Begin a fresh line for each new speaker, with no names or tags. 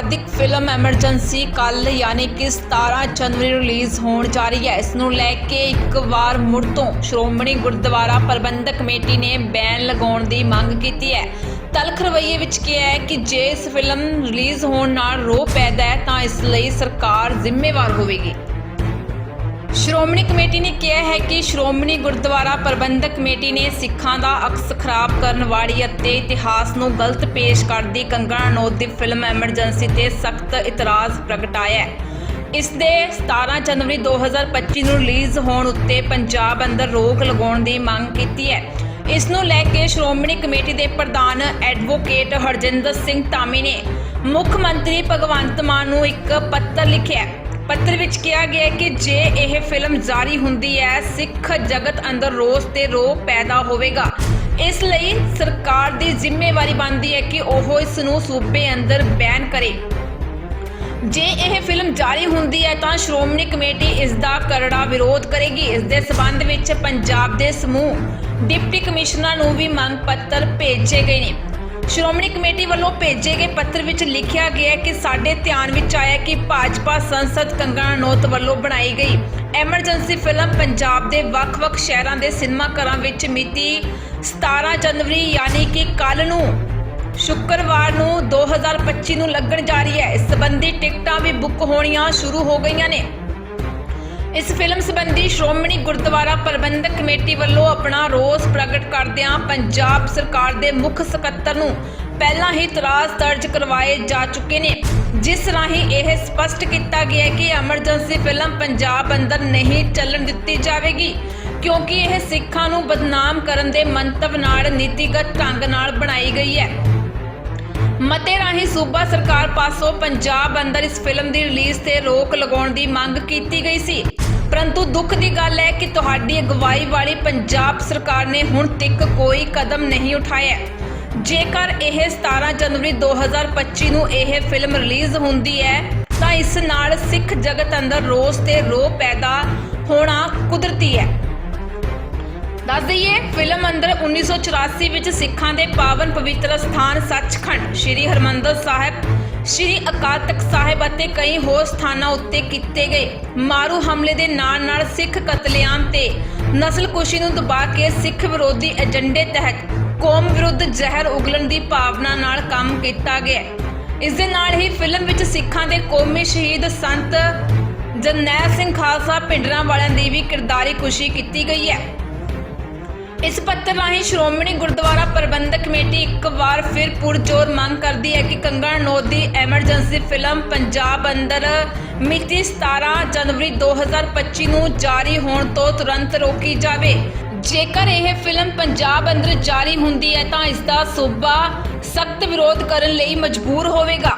ਵਿਵਾਦਿਤ film emergency ਕੱਲ ਯਾਨੀ ਕਿ 17 ਜਨਵਰੀ ਨੂੰ ਰਿਲੀਜ਼ ਹੋਣ ਜਾ ਰਹੀ ਹੈ। ਇਸ ਨੂੰ ਲੈ ਕੇ ਇੱਕ ਵਾਰ ਮੁੜ ਤੋਂ ਸ਼੍ਰੋਮਣੀ ਗੁਰਦੁਆਰਾ ਪ੍ਰਬੰਧਕ ਕਮੇਟੀ ਨੇ ਬੈਨ ਲਗਾਉਣ ਦੀ ਮੰਗ ਕੀਤੀ ਹੈ। ਤਲਖ ਰਵਈਏ ਵਿੱਚ ਕਿਹਾ ਹੈ ਕਿ ਜੇ ਇਸ ਫਿਲਮ ਰਿਲੀਜ਼ ਹੋਣ ਨਾਲ ਰੋਹ ਪੈਦਾ ਹੈ, ਤਾਂ ਇਸ ਲਈ ਸਰਕਾਰ ਜ਼ਿੰਮੇਵਾਰ ਹੋਵੇਗੀ। ਸ਼੍ਰੋਮਣੀ ਕਮੇਟੀ ਨੇ ਕਿਹਾ ਹੈ ਕਿ ਸ਼੍ਰੋਮਣੀ ਗੁਰਦੁਆਰਾ ਪ੍ਰਬੰਧਕ ਕਮੇਟੀ ਨੇ ਸਿੱਖਾਂ ਦਾ ਅਕਸ ਖਰਾਬ ਕਰਨ ਵਾਲੀ ਅਤੇ ਇਤਿਹਾਸ ਨੂੰ ਗਲਤ ਪੇਸ਼ ਕਰਦੀ ਕੰਗਣਾ ਰਣੌਤ ਦੀ ਫਿਲਮ ਐਮਰਜੈਂਸੀ ਤੇ ਸਖਤ ਇਤਰਾਜ਼ ਪ੍ਰਗਟਾਇਆ ਇਸ ਦੇ 17 ਜਨਵਰੀ 2025 ਨੂੰ ਰਿਲੀਜ਼ ਹੋਣ ਉੱਤੇ ਪੰਜਾਬ ਅੰਦਰ ਰੋਕ ਲਗਾਉਣ ਦੀ ਮੰਗ ਕੀਤੀ ਹੈ। ਇਸ ਨੂੰ ਲੈ ਕੇ ਸ਼੍ਰੋਮਣੀ ਕਮੇਟੀ ਦੇ ਪ੍ਰਧਾਨ ਐਡਵੋਕੇਟ ਹਰਜਿੰਦਰ ਸਿੰਘ ਧਾਮੀ ਨੇ ਮੁੱਖ ਮੰਤਰੀ ਭਗਵੰਤ ਮਾਨ ਨੂੰ ਇੱਕ ਪੱਤਰ ਲਿਖਿਆ ਪੱਤਰ ਵਿੱਚ ਕਿਹਾ ਗਿਆ ਕਿ ਜੇ ਇਹ ਫਿਲਮ ਜਾਰੀ ਹੁੰਦੀ ਹੈ, ਸਿੱਖ ਜਗਤ ਅੰਦਰ ਰੋਸ ਤੇ ਰੋਹ ਪੈਦਾ ਹੋਵੇਗਾ। ਇਸ ਲਈ ਸਰਕਾਰ ਦੀ ਜ਼ਿੰਮੇਵਾਰੀ ਬਣਦੀ ਹੈ ਕਿ ਉਹ ਇਸ ਨੂੰ ਸੂਬੇ ਅੰਦਰ ਬੈਨ ਕਰੇ। ਜੇ ਇਹ ਫਿਲਮ ਜਾਰੀ ਹੁੰਦੀ ਹੈ, ਤਾਂ ਸ਼੍ਰੋਮਣੀ ਕਮੇਟੀ ਇਸ ਦਾ ਕਰੜਾ ਵਿਰੋਧ ਕਰੇਗੀ। ਇਸ ਦੇ ਸਬੰਧ ਵਿੱਚ ਪੰਜਾਬ ਦੇ ਸਮੂਹ ਡਿਪਟੀ ਕਮਿਸ਼ਨਰ ਨੂੰ ਵੀ ਮੰਗ ਪੱਤਰ ਭੇਜੇ ਗਏ ਨੇ। ਸ਼੍ਰੋਮਣੀ ਕਮੇਟੀ ਵੱਲੋਂ ਭੇਜੇ ਗਏ ਪੱਤਰ ਵਿੱਚ ਲਿਖਿਆ ਗਿਆ ਹੈ ਕਿ ਸਾਡੇ ਧਿਆਨ ਵਿੱਚ ਆਇਆ ਕਿ ਭਾਜਪਾ ਸੰਸਦ ਕੰਗਣਾ ਰਣੌਤ ਵੱਲੋਂ ਬਣਾਈ ਗਈ ਐਮਰਜੈਂਸੀ ਫਿਲਮ ਪੰਜਾਬ ਦੇ ਵੱਖ-ਵੱਖ ਸ਼ਹਿਰਾਂ ਦੇ ਸਿਨੇਮਾ ਘਰਾਂ ਵਿੱਚ ਮਿਤੀ 17 ਜਨਵਰੀ, ਯਾਨੀ ਕਿ ਕੱਲ ਨੂੰ, ਸ਼ੁੱਕਰਵਾਰ ਨੂੰ 2025 ਨੂੰ ਲੱਗਣ ਜਾ ਰਹੀ ਹੈ। ਇਸ ਸੰਬੰਧੀ ਟਿਕਟਾਂ ਵੀ ਬੁੱਕ ਹੋਣੀਆਂ ਸ਼ੁਰੂ ਹੋ ਗਈਆਂ ਨੇ। ਇਸ ਫਿਲਮ ਸੰਬੰਧੀ ਸ਼੍ਰੋਮਣੀ ਗੁਰਦੁਆਰਾ ਪ੍ਰਬੰਧਕ ਕਮੇਟੀ ਵੱਲੋਂ ਆਪਣਾ ਰੋਸ ਪ੍ਰਗਟ ਕਰਦਿਆਂ ਪੰਜਾਬ ਸਰਕਾਰ ਦੇ ਮੁੱਖ ਸਕੱਤਰ ਨੂੰ ਪਹਿਲਾਂ ਹੀ ਇਤਰਾਜ਼ ਦਰਜ ਕਰਵਾਏ ਜਾ ਚੁੱਕੇ ਨੇ, ਜਿਸ ਰਾਹੀਂ ਇਹ ਸਪਸ਼ਟ ਕੀਤਾ ਗਿਆ ਕਿ ਐਮਰਜੈਂਸੀ ਫਿਲਮ ਪੰਜਾਬ ਅੰਦਰ ਨਹੀਂ ਚੱਲਣ ਦਿੱਤੀ ਜਾਵੇਗੀ, ਕਿਉਂਕਿ ਇਹ ਸਿੱਖਾਂ ਨੂੰ ਬਦਨਾਮ ਕਰਨ ਦੇ ਮੰਤਵ ਨਾਲ ਨੀਤੀਗਤ ਢੰਗ ਨਾਲ ਬਣਾਈ ਗਈ ਹੈ। ਮਤੇ ਰਾਹੀਂ ਸੂਬਾ ਸਰਕਾਰ ਪਾਸੋਂ ਪੰਜਾਬ ਅੰਦਰ ਇਸ ਫਿਲਮ ਦੀ ਰਿਲੀਜ਼ ਤੇ ਰੋਕ ਲਗਾਉਣ ਦੀ ਮੰਗ ਕੀਤੀ ਗਈ ਸੀ। ਪਰੰਤੂ ਦੁੱਖ ਦੀ ਗੱਲ ਹੈ ਕਿ ਤੁਹਾਡੀ ਅਗਵਾਈ ਵਾਲੀ ਪੰਜਾਬ ਸਰਕਾਰ ਨੇ ਹੁਣ ਤੱਕ ਕੋਈ ਕਦਮ ਨਹੀਂ ਉਠਾਇਆ। ਜੇਕਰ ਇਹ 17 ਜਨਵਰੀ 2025 ਨੂੰ ਇਹ ਫਿਲਮ ਰਿਲੀਜ਼ ਹੁੰਦੀ ਹੈ, ਤਾਂ ਇਸ ਨਾਲ ਸਿੱਖ ਜਗਤ ਅੰਦਰ ਰੋਸ ਤੇ ਰੋਹ ਪੈਦਾ ਹੋਣਾ ਕੁਦਰਤੀ ਹੈ। ਦੱਸ ਦਈਏ, ਫਿਲਮ ਅੰਦਰ 1984 ਵਿੱਚ ਸਿੱਖਾਂ ਦੇ ਪਾਵਨ ਪਵਿੱਤਰ ਸਥਾਨ ਸੱਚਖੰਡ ਸ੍ਰੀ ਹਰਮੰਦਰ ਸਾਹਿਬ, ਸ੍ਰੀ ਅਕਾਲ ਤਖਤ ਸਾਹਿਬ ਅਤੇ ਕਈ ਹੋਰ ਸਥਾਨਾਂ ਉੱਤੇ ਕੀਤੇ ਗਏ। ਮਾਰੂ ਹਮਲੇ ਦੇ ਨਾਲ ਨਾਲ ਸਿੱਖ ਕਤਲੇਆਮ ਤੇ ਨਸਲਕੁਸ਼ੀ ਨੂੰ ਦਬਾ ਕੇ ਸਿੱਖ ਵਿਰੋਧੀ ਏਜੰਡੇ ਤਹਿਤ ਕੌਮ ਵਿਰੁੱਧ ਜ਼ਹਿਰ ਉਗਲਣ ਦੀ ਭਾਵਨਾ ਨਾਲ ਕੰਮ ਕੀਤਾ ਗਿਆ। ਇਸ ਦੇ ਨਾਲ ਹੀ ਫਿਲਮ ਵਿੱਚ ਸਿੱਖਾਂ ਦੇ ਕੌਮੀ ਸ਼ਹੀਦ ਸੰਤ ਜਰਨੈਲ ਸਿੰਘ ਖਾਲਸਾ ਪਿੰਡਰਾਂ ਵਾਲਿਆਂ ਦੀ ਵੀ ਕਿਰਦਾਰੀ ਖੁਸ਼ੀ ਕੀਤੀ ਗਈ ਹੈ। ਇਸ ਪੱਤਰ ਰਾਹੀਂ ਸ਼੍ਰੋਮਣੀ ਗੁਰਦੁਆਰਾ ਪ੍ਰਬੰਧਕ ਕਮੇਟੀ ਇੱਕ ਵਾਰ ਫਿਰ ਪੁਰਜੋਰ ਮੰਗ ਕਰਦੀ ਹੈ ਕਿ ਕੰਗਣਾ ਰਣੌਤ ਦੀ ਐਮਰਜੈਂਸੀ ਫਿਲਮ ਪੰਜਾਬ ਅੰਦਰ ਮਿਤੀ 17 ਜਨਵਰੀ 2025 ਨੂੰ ਜਾਰੀ ਹੋਣ ਤੋਂ ਤੁਰੰਤ ਰੋਕੀ ਜਾਵੇ। ਜੇਕਰ ਇਹ ਫਿਲਮ ਪੰਜਾਬ ਅੰਦਰ ਜਾਰੀ ਹੁੰਦੀ ਹੈ ਤਾਂ ਇਸ ਦਾ ਸੂਬਾ ਸਖਤ ਵਿਰੋਧ ਕਰਨ ਲਈ ਮਜਬੂਰ ਹੋਵੇਗਾ।